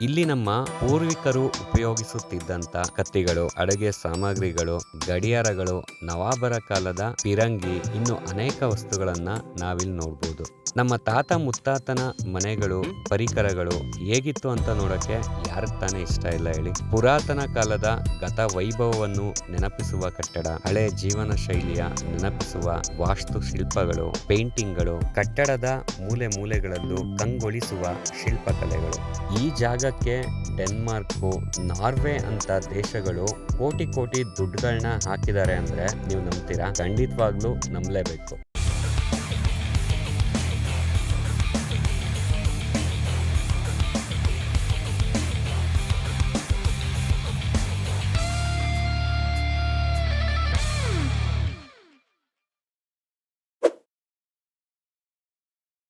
ಇಲ್ಲಿ ನಮ್ಮ ಪೂರ್ವಿಕರು ಉಪಯೋಗಿಸುತ್ತಿದ್ದಂತ ಕತ್ತಿಗಳು, ಅಡುಗೆ ಸಾಮಗ್ರಿಗಳು, ಗಡಿಯಾರಗಳು, ನವಾಬರ ಕಾಲದ ಪಿರಂಗಿ, ಇನ್ನು ಅನೇಕ ವಸ್ತುಗಳನ್ನ ನಾವಿಲ್ಲಿ ನೋಡ್ಬೋದು. ನಮ್ಮ ತಾತ ಮುತ್ತಾತನ ಮನೆಗಳು, ಪರಿಕರಗಳು ಹೇಗಿತ್ತು ಅಂತ ನೋಡಕ್ಕೆ ಯಾರಿಗೆ ತಾನೇ ಇಷ್ಟ ಇಲ್ಲ ಹೇಳಿ. ಪುರಾತನ ಕಾಲದ ಗತ ವೈಭವವನ್ನು ನೆನಪಿಸುವ ಕಟ್ಟಡ, ಹಳೆ ಜೀವನ ಶೈಲಿಯ ನೆನಪಿಸುವ ವಾಸ್ತು ಶಿಲ್ಪಗಳು, ಪೇಂಟಿಂಗ್ಗಳು, ಕಟ್ಟಡದ ಮೂಲೆ ಮೂಲೆಗಳಲ್ಲೂ ಕಂಗೊಳಿಸುವ ಶಿಲ್ಪಕಲೆಗಳು. ಈ ಜಾಗಕ್ಕೆ ಡೆನ್ಮಾರ್ಕು, ನಾರ್ವೆ ಅಂತ ದೇಶಗಳು ಕೋಟಿ ಕೋಟಿ ದುಡ್ಡುಗಳನ್ನ ಹಾಕಿದ್ದಾರೆ ಅಂದ್ರೆ ನೀವು ನಂಬ್ತೀರಾ? ಖಂಡಿತವಾಗ್ಲೂ ನಂಬಲೇಬೇಕು.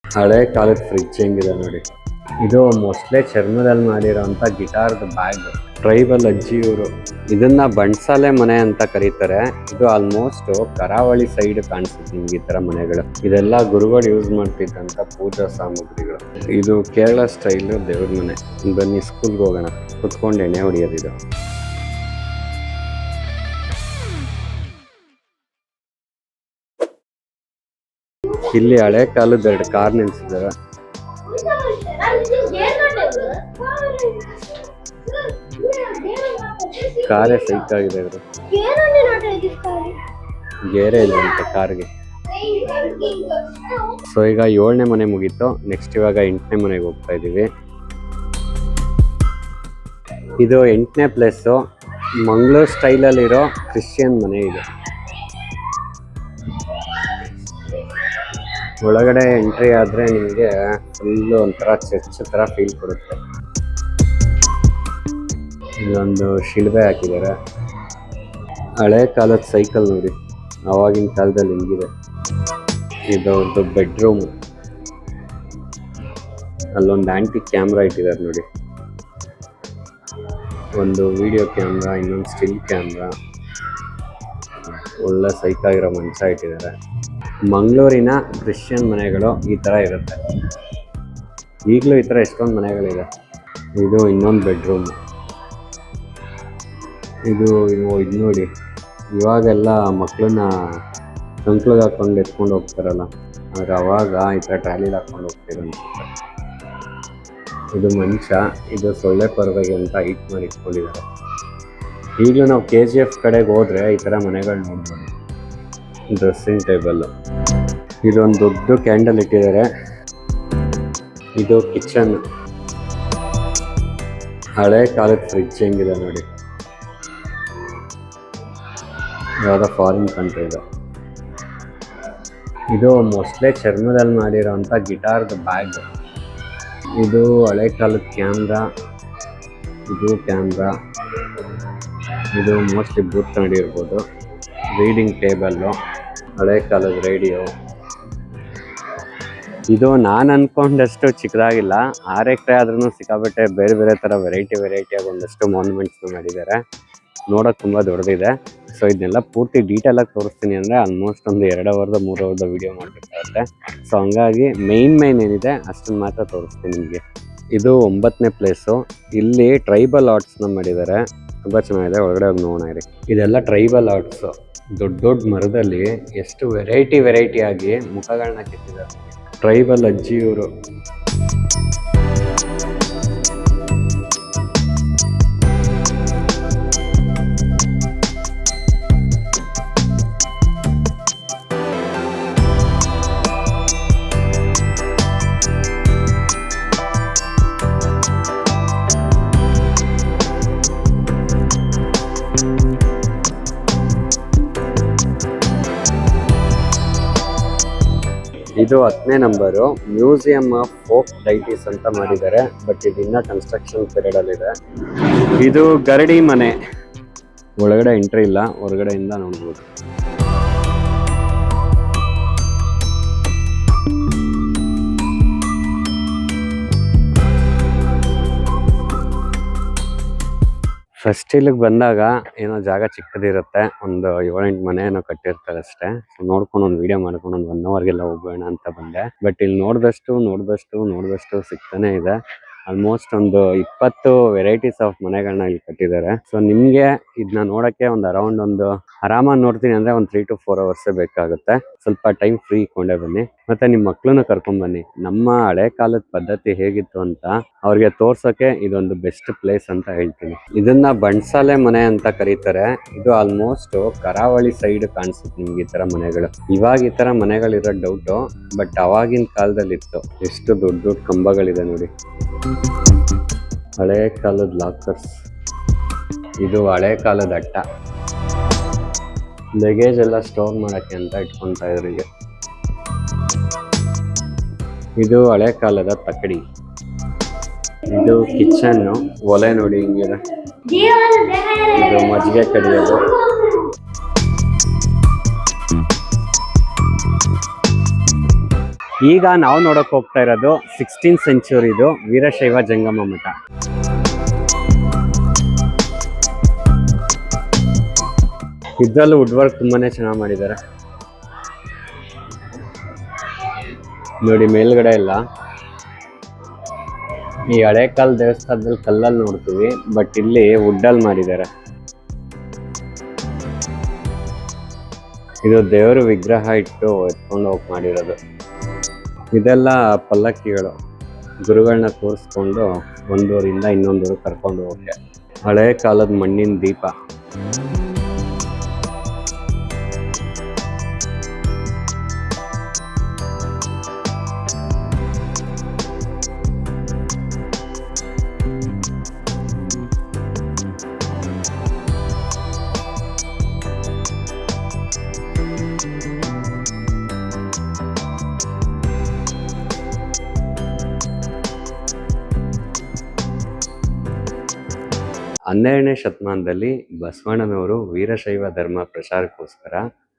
ಹಳೆ ಕಾಲದ ಫ್ರಿಡ್ಜ್ ಹೆಂಗಿದೆ ನೋಡಿ. ಇದು ಮೋಸ್ಟ್ಲಿ ಚರ್ಮದಲ್ಲಿ ಮಾಡಿರೋಂಥ ಗಿಟಾರ್ದ ಬ್ಯಾಗ್ ಟ್ರೈಬಲ್ ಅಜ್ಜಿಯವರು ಇದನ್ನ ಬಣ್ಸಾಲೆ ಮನೆ ಅಂತ ಕರೀತಾರೆ. ಇದು ಆಲ್ಮೋಸ್ಟ್ ಕರಾವಳಿ ಸೈಡ್ ಕಾಣಿಸುತ್ತೆ ನಿಮ್ಗೆ ಈ ತರ ಮನೆಗಳು. ಇದೆಲ್ಲ ಗುರುಗಳು ಯೂಸ್ ಮಾಡ್ತಿದ್ದಂತ ಪೂಜಾ ಸಾಮಗ್ರಿಗಳು. ಇದು ಕೇರಳ ಸ್ಟೈಲ್ ದೇವ್ರ ಮನೆ. ಬನ್ನಿ ಸ್ಕೂಲ್ಗೆ ಹೋಗೋಣ. ಕುತ್ಕೊಂಡು ಎಣ್ಣೆ ಹೊಡಿಯೋದಿದು. ಇಲ್ಲಿ ಹಳೆ ಕಾಲದ ಎರಡು ಕಾರ್ ನಿಲ್ಸಿದ್ದಾರೆ ಕಾರೇ ಸೈಕ್ ಆಗಿದೆ ಇವರು. ಗೇರೆ ಇಲ್ಲ ಅಂತ ಕಾರ್ಗೆ. ಸೊ ಈಗ ಏಳನೇ ಮನೆ ಮುಗೀತು. ನೆಕ್ಸ್ಟ್ ಇವಾಗ ಎಂಟನೇ ಮನೆಗೆ ಹೋಗ್ತಾ ಇದ್ದೀವಿ. ಇದು ಎಂಟನೇ ಪ್ಲೇಸು ಮಂಗಳೂರು ಸ್ಟೈಲಲ್ಲಿರೋ ಕ್ರಿಶ್ಚಿಯನ್ ಮನೆ ಇದು. ಒಳಗಡೆ ಎಂಟ್ರಿ ಆದರೆ ನಿಮಗೆ ಫುಲ್ಲು ಒಂಥರ ಚರ್ಚ್ ಥರ ಫೀಲ್ ಕೊಡುತ್ತೆ. ಇಲ್ಲೊಂದು ಶಿಲ್ಬೆ ಹಾಕಿದ್ದಾರೆ ಹಳೆ ಕಾಲದ ಸೈಕಲ್ ನೋಡಿ, ಆವಾಗಿನ ಕಾಲದಲ್ಲಿ ಹಿಂಗಿದೆ. ಇದು ಒಂದು ಬೆಡ್ರೂಮ್ ಅಲ್ಲೊಂದು ಆಂಟಿ ಕ್ಯಾಮ್ರಾ ಇಟ್ಟಿದ್ದಾರೆ ನೋಡಿ. ಒಂದು ವಿಡಿಯೋ ಕ್ಯಾಮ್ರಾ ಇನ್ನೊಂದು ಸ್ಟಿಲ್ ಕ್ಯಾಮ್ರಾ ಒಳ್ಳೆ ಸೈಕಾಗಿರೋ ಮಂಚ ಇಟ್ಟಿದ್ದಾರೆ ಮಂಗಳೂರಿನ ಕ್ರಿಶ್ಚಿಯನ್ ಮನೆಗಳು ಈ ಥರ ಇರುತ್ತೆ. ಈಗಲೂ ಈ ಥರ ಎಷ್ಟೊಂದು ಮನೆಗಳಿದೆ. ಇದು ಇನ್ನೊಂದು ಬೆಡ್ರೂಮ್. ಇದು ಇದು ನೋಡಿ, ಇವಾಗೆಲ್ಲ ಮಕ್ಕಳನ್ನ ಕಂಕ್ಳಿಗೆ ಹಾಕೊಂಡು ಎತ್ಕೊಂಡು ಹೋಗ್ತಾರಲ್ಲ, ಆದರೆ ಅವಾಗ ಈ ಥರ ಟ್ರಾಲಿಲಿ ಹಾಕೊಂಡು ಹೋಗ್ತಿದ್ರು ಇದು ಮನುಷ್ಯ, ಇದು ಸೊಳ್ಳೆ ಪರವಾಗಿ ಅಂತ ಹೈಟ್ ಮಾಡಿ ಇಟ್ಕೊಂಡಿದ್ದಾರೆ. ಈಗಲೂ ನಾವು ಕೆ ಜಿ ಎಫ್ ಕಡೆಗೆ ಹೋದರೆ ಈ ಥರ ಮನೆಗಳು ನೋಡ್ಬೋದು. ಡ್ರೆಸ್ಸಿಂಗ್ ಟೇಬಲ್ ಇದೊಂದು ದೊಡ್ಡ ಕ್ಯಾಂಡಲ್ ಇಟ್ಟಿದ್ದಾರೆ. ಇದು ಕಿಚನ್ ಹಳೆ ಕಾಲದ ಫ್ರಿಡ್ಜ್ ಹೆಂಗಿದೆ ನೋಡಿ. ಯಾವುದೋ ಫಾರಿನ್ ಕಂಟ್ರಿ ಇದು. ಇದು ಮೋಸ್ಟ್ಲಿ ಚರ್ಮದಲ್ಲಿ ಮಾಡಿರೋಂಥ ಗಿಟಾರ್ದ ಬ್ಯಾಗ್ ಇದು ಹಳೆ ಕಾಲದ ಕ್ಯಾಮ್ರಾ ಇದು ಕ್ಯಾಮ್ರಾ ಇದು ಮೋಸ್ಟ್ಲಿ ಬೂತ್ ಮಾಡಿರ್ಬೋದು ರೀಡಿಂಗ್ ಟೇಬಲ್ಲು ಹಳೆ ಕಾಲದ ರೇಡಿಯೋ. ಇದು ನಾನು ಅನ್ಕೊಂಡಷ್ಟು ಚಿಕ್ಕದಾಗಿಲ್ಲ. ಆರ್ ಎಕರೆ ಆದ್ರೂ ಸಿಕ್ಕಾಪಟ್ಟೆ ಬೇರೆ ಬೇರೆ ಥರ ವೆರೈಟಿ ವೆರೈಟಿಯಾಗಿ ಒಂದಷ್ಟು ಮಾನ್ಯುಮೆಂಟ್ಸ್ನ ಮಾಡಿದ್ದಾರೆ. ನೋಡೋಕೆ ತುಂಬ ದೊಡ್ಡದಿದೆ. ಸೊ ಇದನ್ನೆಲ್ಲ ಪೂರ್ತಿ ಡೀಟೇಲ್ ಆಗಿ ತೋರಿಸ್ತೀನಿ ಅಂದರೆ ಆಲ್ಮೋಸ್ಟ್ ಒಂದು ಎರಡು ಅವರ್ದ, ಮೂರು ಅವರ್ದ ವಿಡಿಯೋ ಮಾಡಬೇಕಾಗುತ್ತೆ. ಸೊ ಹಂಗಾಗಿ ಮೈನ್ ಮೇನ್ ಏನಿದೆ ಅಷ್ಟನ್ನು ಮಾತ್ರ ತೋರಿಸ್ತೀನಿ ನಿಮಗೆ. ಇದು ಒಂಬತ್ತನೇ ಪ್ಲೇಸು ಇಲ್ಲಿ ಟ್ರೈಬಲ್ ಆರ್ಟ್ಸ್ನ ಮಾಡಿದ್ದಾರೆ. ತುಂಬ ಚೆನ್ನಾಗಿದೆ, ಒಳಗಡೆ ಹೋಗಿ ನೋಡೋಣ ಇರಿ. ಇದೆಲ್ಲ ಟ್ರೈಬಲ್ ಆರ್ಟ್ಸ್ ದೊಡ್ಡ ದೊಡ್ಡ ಮರದಲ್ಲಿ ಎಷ್ಟು ವೆರೈಟಿ ವೆರೈಟಿ ಆಗಿ ಮುಖಗಳನ್ನ ಕೆತ್ತಿದ್ದಾರೆ. ಟ್ರೈಬಲ್ ಅಜ್ಜಿಯವರು. ಇದು ಹತ್ತನೇ number. Museum of folk deities ಅಂತ ಮಾಡಿದ್ದಾರೆ. ಬಟ್ ಇದು ಇನ್ನೂ ಕನ್ಸ್ಟ್ರಕ್ಷನ್ ಪೀರಿಯಡ್ ಅಲ್ಲಿದೆ ಇದು ಗರಡಿ ಮನೆ. ಒಳಗಡೆ ಎಂಟ್ರಿ ಇಲ್ಲ. ಹೊರಗಡೆಯಿಂದ ನೋಡ್ಬೋದು. ಫಸ್ಟ್ ಇಲ್ಲಿಗೆ ಬಂದಾಗ ಏನೋ ಜಾಗ ಚಿಕ್ಕದಿರುತ್ತೆ. ಒಂದು ಏಳೆಂಟು ಮನೆ ಏನೋ ಕಟ್ಟಿರ್ತಾರೆ ಅಷ್ಟೇ. ನೋಡ್ಕೊಂಡು ಒಂದು ವಿಡಿಯೋ ಮಾಡ್ಕೊಂಡು ಒಂದು ಒನ್ ಅವರ್ಗೆಲ್ಲ ಹೋಗೋಣ ಅಂತ ಬಂದೆ. ಬಟ್ ಇಲ್ಲಿ ನೋಡಿದಷ್ಟು ನೋಡಿದಷ್ಟು ನೋಡಿದಷ್ಟು ಸಿಗ್ತಾನೆ ಇದೆ. ಆಲ್ಮೋಸ್ಟ್ ಒಂದು ಇಪ್ಪತ್ತು ವೆರೈಟೀಸ್ ಆಫ್ ಮನೆಗಳನ್ನ ಇಲ್ಲಿ ಕಟ್ಟಿದ್ದಾರೆ. ಸೊ ನಿಮ್ಗೆ ಇದನ್ನ ನೋಡಕ್ಕೆ ಒಂದು ಅರೌಂಡ್ ಒಂದು ಆರಾಮಾಗಿ ನೋಡ್ತೀನಿ ಅಂದ್ರೆ ಒಂದು ತ್ರೀ ಟು ಫೋರ್ ಅವರ್ಸ್ ಬೇಕಾಗುತ್ತೆ. ಸ್ವಲ್ಪ ಟೈಮ್ ಫ್ರೀ ಇಟ್ಕೊಂಡೇ ಬನ್ನಿ. ಮತ್ತೆ ನಿಮ್ ಮಕ್ಳನ್ನ ಕರ್ಕೊಂಡ್ ಬನ್ನಿ. ನಮ್ಮ ಹಳೆ ಕಾಲದ ಪದ್ಧತಿ ಹೇಗಿತ್ತು ಅಂತ ಅವ್ರಿಗೆ ತೋರ್ಸೋಕೆ ಇದೊಂದು ಬೆಸ್ಟ್ ಪ್ಲೇಸ್ ಅಂತ ಹೇಳ್ತೀನಿ. ಇದನ್ನ ಬಣ್ಸಾಲೆ ಮನೆ ಅಂತ ಕರೀತಾರೆ. ಇದು ಆಲ್ಮೋಸ್ಟ್ ಕರಾವಳಿ ಸೈಡ್ ಕಾಣಿಸುತ್ತೆ ನಿಮ್ಗೆ ಈ ತರ ಮನೆಗಳು. ಇವಾಗ ಈ ತರ ಮನೆಗಳಿರೋ ಡೌಟ್ ಬಟ್ ಅವಾಗಿನ ಕಾಲದಲ್ಲಿ ಇತ್ತು ಎಷ್ಟು ದೊಡ್ಡ ದೊಡ್ಡ ಕಂಬಗಳಿದೆ ನೋಡಿ. ಹಳೆ ಕಾಲದ ಲಾಕರ್ಸ್ ಇದು ಹಳೆ ಕಾಲದ ಅಟ್ಟ. ಲಗೇಜ್ ಎಲ್ಲ ಸ್ಟೋರ್ ಮಾಡೋಕ್ಕೆ ಅಂತ ಇಟ್ಕೊಂತಾ ಇದ್ರು ಈಗ. ಇದು ಹಳೆ ಕಾಲದ ತಕ್ಕಡಿ. ಇದು ಕಿಚನ್ ಒಲೆ ನೋಡಿ ಹಿಂಗಿದೆ ಇದು ಮಜ್ಜಿಗೆ ಕಡಿಯೋದು. ಈಗ ನಾವು ನೋಡಕ್ ಹೋಗ್ತಾ ಇರೋದು ಸಿಕ್ಸ್ಟೀನ್ ಸೆಂಚುರಿದು ವೀರಶೈವ ಜಂಗಮ ಮಠ. ಇದ್ರಲ್ಲೂ ವುಡ್ ವರ್ಕ್ ತುಂಬಾನೇ ಚೆನ್ನಾಗಿ ಮಾಡಿದ್ದಾರೆ ನೋಡಿ, ಮೇಲ್ಗಡೆ ಎಲ್ಲ. ಈ ಹಳೆ ಕಾಲ ದೇವಸ್ಥಾನದಲ್ಲಿ ಕಲ್ಲಲ್ಲಿ ನೋಡ್ತೀವಿ ಬಟ್ ಇಲ್ಲಿ ವುಡ್ಡಲ್ಲಿ ಮಾಡಿದ್ದಾರೆ ಇದು ದೇವರು ವಿಗ್ರಹ ಇಟ್ಟು ಎತ್ಕೊಂಡು ಹೋಗಿ ಮಾಡಿರೋದು. ಇದೆಲ್ಲ ಪಲ್ಲಕ್ಕಿಗಳು. ಗುರುಗಳನ್ನ ಕೂರಿಸ್ಕೊಂಡು ಒಂದೂರಿಂದ ಇನ್ನೊಂದೂರು ಕರ್ಕೊಂಡು ಹೋಗಿ ಹಳೆ ಕಾಲದ ಮಣ್ಣಿನ ದೀಪ. ಹನ್ನೆರಡನೇ ಶತಮಾನದಲ್ಲಿ ಬಸವಣ್ಣನವರು ವೀರಶೈವ ಧರ್ಮ ಪ್ರಚಾರಕ್ಕೋಸ್ಕರ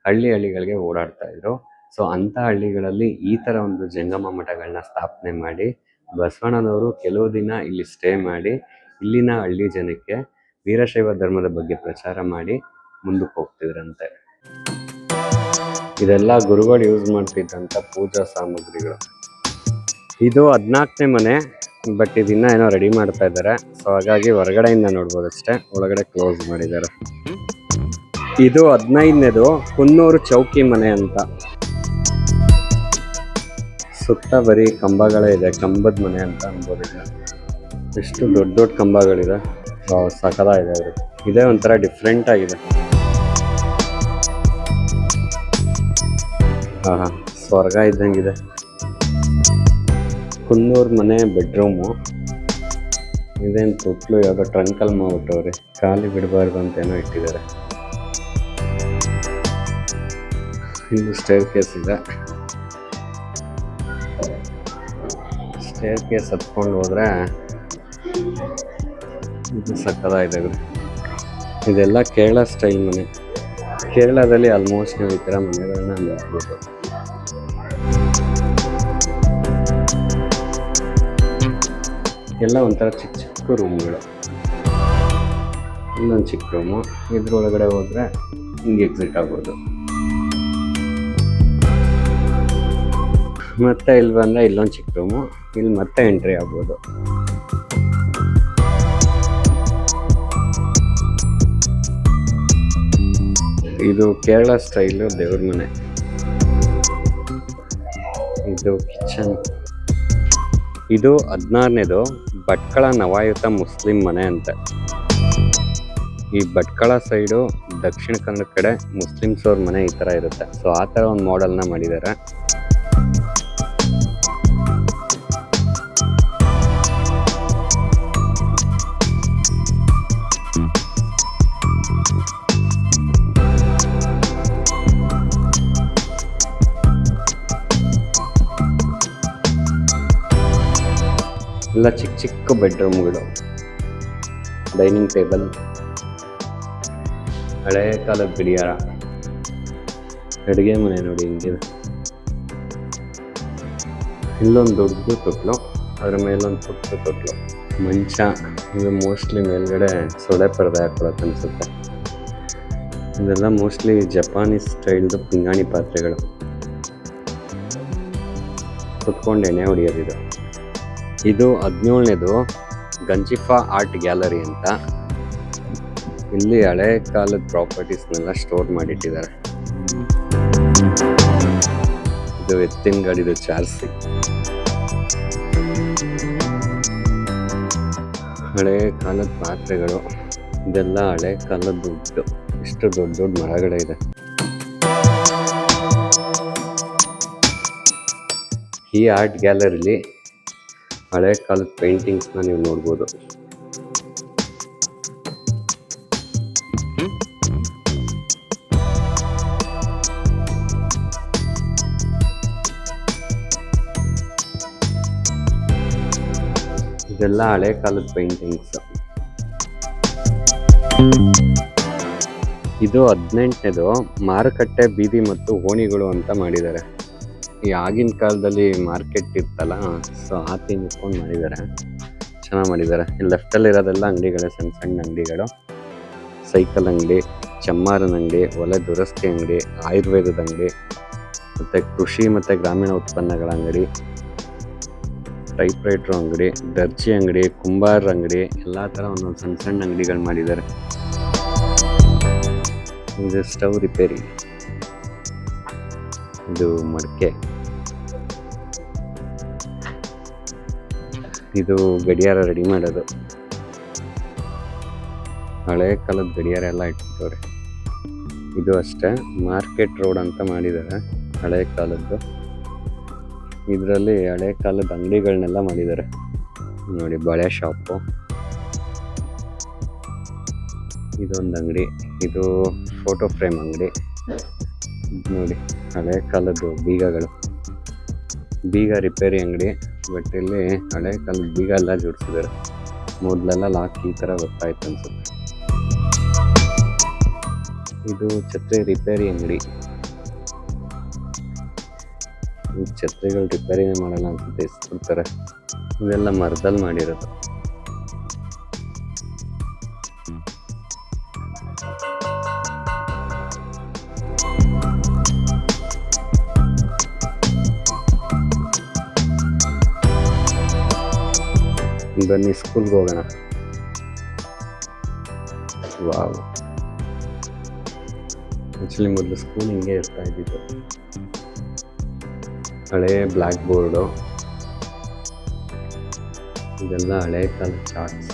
ಹಳ್ಳಿ ಹಳ್ಳಿಗಳಿಗೆ ಓಡಾಡ್ತಾ ಇದ್ರು. ಸೊ ಅಂತ ಹಳ್ಳಿಗಳಲ್ಲಿ ಈ ತರ ಒಂದು ಜಂಗಮ ಮಠಗಳನ್ನ ಸ್ಥಾಪನೆ ಮಾಡಿ, ಬಸವಣ್ಣನವರು ಕೆಲವು ದಿನ ಇಲ್ಲಿ ಸ್ಟೇ ಮಾಡಿ, ಇಲ್ಲಿನ ಹಳ್ಳಿ ಜನಕ್ಕೆ ವೀರಶೈವ ಧರ್ಮದ ಬಗ್ಗೆ ಪ್ರಚಾರ ಮಾಡಿ ಮುಂದಕ್ಕೆ ಹೋಗ್ತಿದ್ರಂತೆ. ಇದೆಲ್ಲ ಗುರುಗಳು ಯೂಸ್ ಮಾಡ್ತಿದ್ದಂಥ ಪೂಜಾ ಸಾಮಗ್ರಿಗಳು. ಇದು ಹದಿನಾಲ್ಕನೇ ಮನೆ. ಬಟ್ ಇದನ್ನ ಏನೋ ರೆಡಿ ಮಾಡ್ತಾ ಇದ್ದಾರೆ. ಸೊ ಹಾಗಾಗಿ ಹೊರಗಡೆಯಿಂದ ನೋಡ್ಬೋದು ಅಷ್ಟೇ ಒಳಗಡೆ ಕ್ಲೋಸ್ ಮಾಡಿದ್ದಾರೆ. ಇದು ಹದಿನೈದನೇದು ಕುನ್ನೂರು ಚೌಕಿ ಮನೆ ಅಂತ. ಸುತ್ತ ಬರೀ ಕಂಬಗಳೇ ಇದೆ, ಕಂಬದ ಮನೆ ಅಂತ ಅನ್ಬೋದು ಎಷ್ಟು ದೊಡ್ಡ ದೊಡ್ಡ ಕಂಬಗಳಿದೆ. ಇದೆ ಅವರು ಇದೇ ಒಂಥರ ಡಿಫ್ರೆಂಟ್ ಆಗಿದೆ. ಹಾ ಹಾ ಸ್ವರ್ಗ ಇದ್ದಂಗಿದೆ. ಕುನ್ನೂರ್ ಮನೆ ಬೆಡ್ರೂಮು ಇದೇನು ತೊಟ್ಲು, ಯಾವುದೋ ಟ್ರಂಕಲ್ ಮಾಡ್ಬಿಟ್ಟವ್ರೆ ಖಾಲಿ ಬಿಡಬಾರ್ದು ಅಂತ ಏನೋ ಇಟ್ಟಿದ್ದಾರೆ. ಇದು ಸ್ಟೇರ್ ಕೇಸ್ ಇದೆ. ಸ್ಟೇರ್ ಕೇಸ್ ಹತ್ಕೊಂಡು ಹೋದ್ರೆ ಇದು ಸಕ್ಕದಾಗಿದೆ ಇದೆಲ್ಲ ಕೇರಳ ಸ್ಟೈಲ್ ಮನೆ. ಕೇರಳದಲ್ಲಿ ಆಲ್ಮೋಸ್ಟ್ ನೀವು ಈ ಥರ ಮನೆಗಳನ್ನ ನೋಡ್ಬೋದು. ಎಲ್ಲ ಒಂಥರ ಚಿಕ್ಕ ಚಿಕ್ಕ ರೂಮ್ಗಳು ಇನ್ನೊಂದು ಚಿಕ್ಕ ರೂಮು ಇದ್ರೊಳಗಡೆ ಹೋದ್ರೆ ಹಿಂಗೆ ಎಕ್ಸಿಟ್ ಆಗ್ಬೋದು. ಮತ್ತೆ ಇಲ್ಲಿ ಬಂದ್ರೆ ಇಲ್ಲೊಂದು ಚಿಕ್ಕ ರೂಮು ಇಲ್ಲಿ ಮತ್ತೆ ಎಂಟ್ರಿ ಆಗ್ಬೋದು. ಇದು ಕೇರಳ ಸ್ಟೈಲು ದೇವ್ರ ಮನೆ. ಇದು ಕಿಚನ್ ಇದು ಹದಿನಾರನೇದು ಭಟ್ಕಳ ನವಾಯುತ ಮುಸ್ಲಿಂ ಮನೆ ಅಂತೆ. ಈ ಭಟ್ಕಳ ಸೈಡು ದಕ್ಷಿಣ ಕನ್ನಡ ಕಡೆ ಮುಸ್ಲಿಮ್ಸ್ ಅವ್ರ ಮನೆ ಈ ಥರ ಇರುತ್ತೆ. ಸೊ ಆ ಥರ ಒಂದು ಮಾಡೆಲ್ನ ಮಾಡಿದ್ದಾರೆ ಎಲ್ಲ ಚಿಕ್ಕ ಚಿಕ್ಕ ಬೆಡ್ರೂಮ್ಗಳು. Dining table. ಹಳೆ ಕಾಲದ ಬಿಡಿಯಾರ ಅಡುಗೆ ಮನೆ ನೋಡಿ ಹಿಂಗಿದೆ ಇಲ್ಲೊಂದು ದೊಡ್ಡ ತೊಟ್ಲು, ಅದ್ರ ಮೇಲೊಂದು ಪುಟ್ಟ ತೊಟ್ಲು. ಮಂಚ ಇದು ಮೋಸ್ಟ್ಲಿ ಮೇಲ್ಗಡೆ ಸೊಡೆ ಪರದೆ ಹಾಕೊಳಕ್ಕೆ ಅನ್ಸುತ್ತೆ. ಇದೆಲ್ಲ ಮೋಸ್ಟ್ಲಿ ಜಪಾನೀಸ್ ಸ್ಟೈಲ್ದು ಪಿಂಗಾಣಿ ಪಾತ್ರೆಗಳು. ಕುತ್ಕೊಂಡು ಎಣ್ಣೆ ಹೊಡಿಯೋದಿದು ಇದು ಹದಿನೇಳನೇದು ಗಂಜಿಫಾ ಆರ್ಟ್ ಗ್ಯಾಲರಿ ಅಂತ. ಇಲ್ಲಿ ಹಳೆ ಕಾಲದ ಪ್ರಾಪರ್ಟೀಸ್ನೆಲ್ಲ ಸ್ಟೋರ್ ಮಾಡಿಟ್ಟಿದ್ದಾರೆ. ಇದು ಎತ್ತಿನ ಗಾಡಿದು ಚಾರ್ಸಿ ಹಳೆ ಕಾಲದ ಪಾತ್ರೆಗಳು, ಇದೆಲ್ಲ ಹಳೆ ಕಾಲದ ದುಡ್ಡು. ಇಷ್ಟು ದೊಡ್ಡ ದೊಡ್ಡ ಮರಗಳಿದೆ ಈ ಆರ್ಟ್ ಗ್ಯಾಲರಿಲಿ ಹಳೆ ಕಾಲದ ಪೇಂಟಿಂಗ್ಸ್ನ ನೀವು ನೋಡ್ಬೋದು. ಇದೆಲ್ಲ ಹಳೆ ಕಾಲದ ಪೇಂಟಿಂಗ್ಸ್ ಇದು ಹದಿನೆಂಟನೇದು ಮಾರುಕಟ್ಟೆ ಬೀದಿ ಮತ್ತು ಓಣಿಗಳು ಅಂತ ಮಾಡಿದ್ದಾರೆ. ಈ ಆಗಿನ ಕಾಲದಲ್ಲಿ ಮಾರ್ಕೆಟ್ ಇತ್ತಲ್ಲ ಸೊ ಆ ಥೀಮ್ ಇಟ್ಕೊಂಡು ಮಾಡಿದ್ದಾರೆ. ಚೆನ್ನಾಗಿ ಮಾಡಿದ್ದಾರೆ. ಲೆಫ್ಟಲ್ಲಿ ಇರೋದೆಲ್ಲ ಅಂಗಡಿಗಳೇ, ಸಣ್ಣ ಸಣ್ಣ ಅಂಗಡಿಗಳು. ಸೈಕಲ್ ಅಂಗಡಿ, ಚಮ್ಮಾರನ ಅಂಗಡಿ, ಒಲೆ ದುರಸ್ತಿ ಅಂಗಡಿ, ಆಯುರ್ವೇದದ ಅಂಗಡಿ, ಮತ್ತು ಕೃಷಿ ಮತ್ತು ಗ್ರಾಮೀಣ ಉತ್ಪನ್ನಗಳ ಅಂಗಡಿ ಟೈಪ್ ರೈಟ್ರ್ ಅಂಗಡಿ, ದರ್ಜಿ ಅಂಗಡಿ, ಕುಂಬಾರ ಅಂಗಡಿ, ಎಲ್ಲ ಥರ ಒಂದೊಂದು ಸಣ್ಣ ಸಣ್ಣ ಅಂಗಡಿಗಳು ಮಾಡಿದ್ದಾರೆ. ಇದು ಸ್ಟವ್ ರಿಪೇರಿ ಇದು ಮಡಕೆ. ಇದು ಗಡಿಯಾರ ರೆಡಿ ಮಾಡೋದು. ಹಳೆ ಕಾಲದ ಗಡಿಯಾರ ಎಲ್ಲ ಇಟ್ಬಿಟ್ಟವ್ರೆ ಇದು ಅಷ್ಟೇ ಮಾರ್ಕೆಟ್ ರೋಡ್ ಅಂತ ಮಾಡಿದ್ದಾರೆ ಹಳೆ ಕಾಲದ್ದು. ಇದರಲ್ಲಿ ಹಳೆ ಕಾಲದ ಅಂಗಡಿಗಳನ್ನೆಲ್ಲ ಮಾಡಿದ್ದಾರೆ ನೋಡಿ, ಬಳೆ ಶಾಪು ಇದೊಂದು ಅಂಗಡಿ, ಇದು ಫೋಟೋ ಫ್ರೇಮ್ ಅಂಗಡಿ. ನೋಡಿ, ಹಳೆ ಕಾಲದ್ದು ಬೀಗಗಳು. ಬೀಗ ರಿಪೇರಿ ಅಂಗಡಿ. ಬಟ್ ಇಲ್ಲಿ ಹಳೆ ಕಾಲದ ಬೀಗ ಎಲ್ಲ ಜೋಡಿಸಿದ್ದಾರೆ. ಮೊದಲೆಲ್ಲ ಲಾಕ್ ಈ ಥರ ಗೊತ್ತಾಯ್ತು ಅನ್ಸುತ್ತೆ. ಇದು ಛತ್ರಿ ರಿಪೇರಿ ಅಂಗಡಿ. ಈ ಛತ್ರಿಗಳು ರಿಪೇರಿನೇ ಮಾಡಲ್ಲ ಅನ್ಸುತ್ತೆ ಇಸ್ಕೊಡ್ತಾರೆ ಇವೆಲ್ಲ ಮರದಲ್ಲಿ ಮಾಡಿರೋದು. ಬನ್ನಿ ಸ್ಕೂಲ್ಗೆ ಹೋಗೋಣ ವಾವ್ ಆ್ಯಕ್ಚುಲಿ ಮೊದಲು ಸ್ಕೂಲ್ ಹಿಂಗೆ ಇರ್ತಾ ಇದ್ದಿತ್ತು ಹಳೆ ಬ್ಲ್ಯಾಕ್ ಬೋರ್ಡು ಇದೆಲ್ಲ ಹಳೆ ಕಾಲ ಚಾರ್ಟ್ಸ್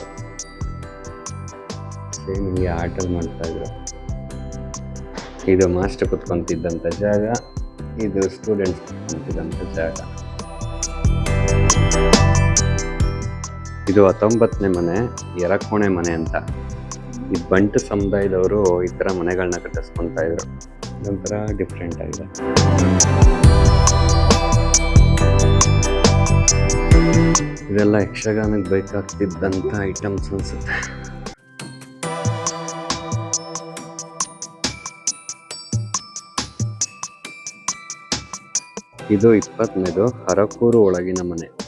ಸೇಮ್ ಹಿಂಗೆ ಆಟಲ್ ಮಾಡ್ತಾ ಇದ್ರು ಇದು ಮಾಸ್ಟರ್ ಕುತ್ಕೊಂತಿದ್ದಂಥ ಜಾಗ ಇದು ಸ್ಟೂಡೆಂಟ್ಸ್ ಕುತ್ಕೊಂತಿದ್ದಂಥ ಜಾಗ ಇದು ಹತ್ತೊಂಬತ್ತನೇ ಮನೆ ಎರಕೋಣೆ ಮನೆ ಅಂತ. ಈ ಬಂಟು ಸಮುದಾಯದವರು ಈ ಥರ ಮನೆಗಳನ್ನ ಕಟ್ಟಿಸ್ಕೊತಾ ಇದ್ರು. ಇದೊಂಥರ ಡಿಫ್ರೆಂಟ್ ಆಗಿದೆ. ಇದೆಲ್ಲ ಯಕ್ಷಗಾನಕ್ಕೆ ಬೇಕಾಗ್ತಿದ್ದಂಥ ಐಟಮ್ಸ್ ಅನ್ಸುತ್ತೆ. ಇದು ಇಪ್ಪತ್ತನೇದು ಹರಕೂರು ಒಳಗಿನ ಮನೆ.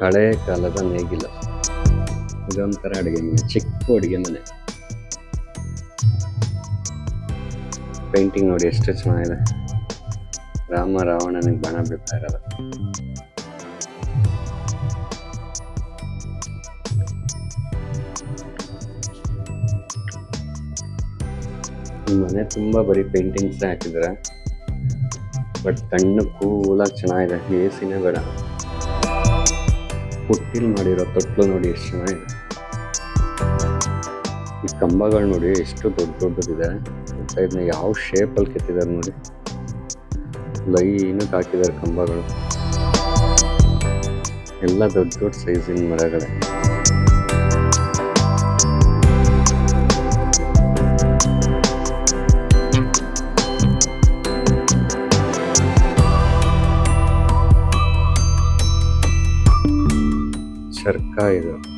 ಹಳೆ ಕಾಲದ ನೇಗಿಲು. ಇದೊಂಥರ ಅಡುಗೆ ಮನೆ, ಚಿಕ್ಕ ಅಡುಗೆ ಮನೆ. ಪೇಂಟಿಂಗ್ ನೋಡಿ ಎಷ್ಟು ಚೆನ್ನಾಗಿದೆ. ರಾಮ ರಾವಣನಿಗೆ ಬಾಣ ಬಿಡ್ತಾ ಇರೋದು. ಈ ಮನೆ ತುಂಬಾ ಬರೀ ಪೇಂಟಿಂಗ್ಸ್ ಹಾಕಿದ್ರೆ ಬಟ್ ಕಣ್ಣು ಕೂಲಾಗಿ ಚೆನ್ನಾಗಿದೆ. ಎ ಸಿನೇ ಬೇಡ. ಪುಟ್ಟಿಲ್ ಮಾಡಿರೋ ತೊಟ್ಲು ನೋಡಿ ಎಷ್ಟು ಚೆನ್ನಾಗಿದೆ. ಈ ಕಂಬಗಳು ನೋಡಿ ಎಷ್ಟು ದೊಡ್ಡ ದೊಡ್ಡದಿದೆ. ಇದನ್ನ ಯಾವ ಶೇಪಲ್ಲಿ ಕೆತ್ತಿದ್ದಾರೆ ನೋಡಿ. ಲೈನಕ್ಕೆ ಹಾಕಿದ್ದಾರೆ ಕಂಬಗಳು. ಎಲ್ಲ ದೊಡ್ಡ ದೊಡ್ಡ ಸೈಜಿನ ಮರಗಳೇ. ಇದು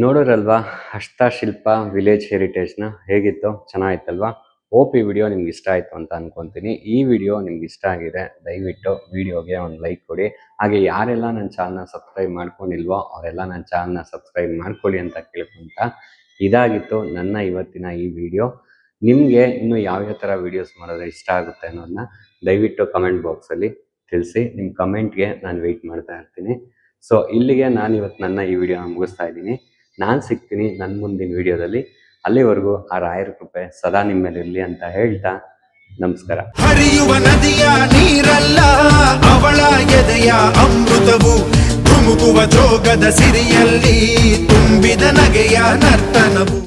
ನೋಡೋರಲ್ವಾ ಹಸ್ತಶಿಲ್ಪ ವಿಲೇಜ್ ಹೆರಿಟೇಜ್ನ ಹೇಗಿತ್ತು ಚೆನ್ನಾಗಿತ್ತಲ್ವಾ? ಹೋಪ್ ಈ ವಿಡಿಯೋ ನಿಮ್ಗೆ ಇಷ್ಟ ಆಯಿತು ಅಂತ ಅನ್ಕೊಂತೀನಿ. ಈ ವಿಡಿಯೋ ನಿಮ್ಗೆ ಇಷ್ಟ ಆಗಿದೆ, ದಯವಿಟ್ಟು ವಿಡಿಯೋಗೆ ಒಂದು ಲೈಕ್ ಕೊಡಿ. ಹಾಗೆ ಯಾರೆಲ್ಲ ನನ್ನ ಚಾನಲ್ನ ಸಬ್ಸ್ಕ್ರೈಬ್ ಮಾಡ್ಕೊಂಡಿಲ್ವೋ ಅವರೆಲ್ಲ ನನ್ನ ಚಾನಲ್ನ ಸಬ್ಸ್ಕ್ರೈಬ್ ಮಾಡ್ಕೊಳ್ಳಿ ಅಂತ ಕೇಳ್ಕೊಂತ ಇದಾಗಿತ್ತು ನನ್ನ ಇವತ್ತಿನ ಈ ವಿಡಿಯೋ ನಿಮಗೆ ಇನ್ನೂ ಯಾವ್ಯಾವ ಥರ ವೀಡಿಯೋಸ್ ಮಾಡಿದ್ರೆ ಇಷ್ಟ ಆಗುತ್ತೆ ಅನ್ನೋದನ್ನ ದಯವಿಟ್ಟು ಕಮೆಂಟ್ ಬಾಕ್ಸಲ್ಲಿ ತಿಳಿಸಿ. ನಿಮ್ಮ ಕಮೆಂಟ್ಗೆ ನಾನು ವೆಯ್ಟ್ ಮಾಡ್ತಾ ಇರ್ತೀನಿ. ಸೊ ಇಲ್ಲಿಗೆ ನಾನು ಇವತ್ತು ನನ್ನ ಈ ವಿಡಿಯೋನ ಮುಗಿಸ್ತಾ ಇದ್ದೀನಿ. ನಾನು ಸಿಗ್ತೀನಿ ನನ್ನ ಮುಂದಿನ ವಿಡಿಯೋದಲ್ಲಿ ಅಲ್ಲಿವರೆಗೂ ಆ ರಾಯರ ಕೃಪೆ ಸದಾ ನಿಮ್ಮ ಮೇಲೆ ಇರಲಿ ಅಂತ ಹೇಳ್ತಾ ನಮಸ್ಕಾರ. ಹರಿಯುವ ನದಿಯ ನೀರಲ್ಲ, ಅವಳ ಎದೆಯ ಅಮೃತವು ಧುಮುಕುವ ಜೋಗದ ಸಿರಿಯಲ್ಲಿ ತುಂಬಿದ ನಗೆಯ ನರ್ತನವು.